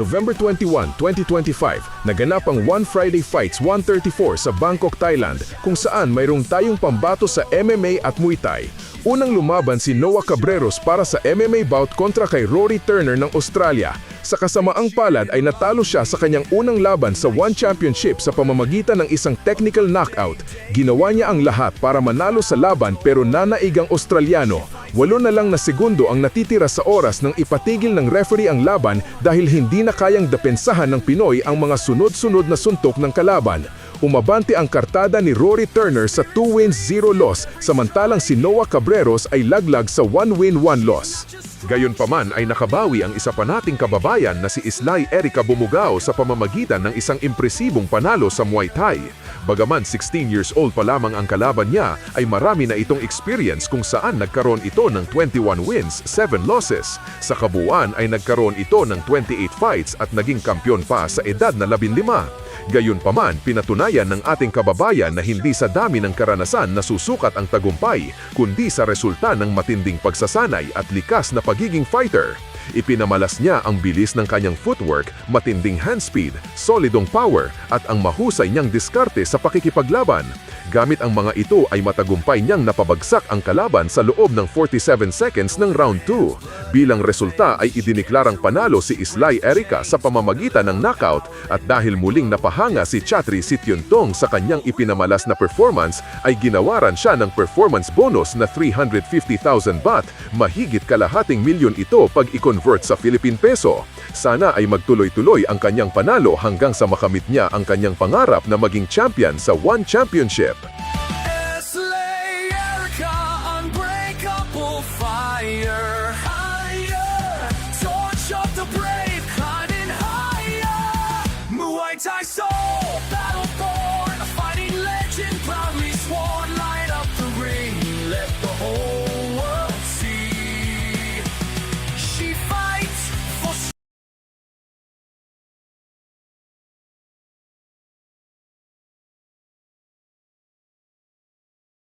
November 21, 2025, naganap ang One Friday Fights 134 sa Bangkok, Thailand, kung saan mayroong tayong pambato sa MMA at Muay Thai. Unang lumaban si Noah Cabreros para sa MMA bout kontra kay Rory Turner ng Australia. Sa kasamaang palad ay natalo siya sa kanyang unang laban sa One Championship sa pamamagitan ng isang technical knockout. Ginawa niya ang lahat para manalo sa laban pero nanaig ang Australiano. Walo na lang na segundo ang natitira sa oras nang ipatigil ng referee ang laban dahil hindi na kayang depensahan ng Pinoy ang mga sunod-sunod na suntok ng kalaban. Umabante ang kartada ni Rory Turner sa 2 wins 0 loss samantalang si Noah Cabreros ay laglag sa 1 win 1 loss. Gayunpaman ay nakabawi ang isa pa nating kababayan na si Islay Erika Bumugao sa pamamagitan ng isang impresibong panalo sa Muay Thai. Bagaman 16 years old pa lamang ang kalaban niya, ay marami na itong experience kung saan nagkaroon ito ng 21 wins, 7 losses. Sa kabuuan ay nagkaroon ito ng 28 fights at naging kampyon pa sa edad na 15. Gayunpaman, pinatunayan ng ating kababayan na hindi sa dami ng karanasan na susukat ang tagumpay, kundi sa resulta ng matinding pagsasanay at likas na pagiging fighter. Ipinamalas niya ang bilis ng kanyang footwork, matinding hand speed, solidong power at ang mahusay niyang diskarte sa pakikipaglaban. Gamit ang mga ito ay matagumpay niyang napabagsak ang kalaban sa loob ng 47 seconds ng round 2. Bilang resulta ay idiniklarang panalo si Islay Erika sa pamamagitan ng knockout at dahil muling napahanga si Chatri Sityuntong sa kanyang ipinamalas na performance ay ginawaran siya ng performance bonus na 350,000 baht, mahigit kalahating milyon ito pag i-convert sa Philippine peso. Sana ay magtuloy-tuloy ang kanyang panalo hanggang sa makamit niya ang kanyang pangarap na maging champion sa One Championship.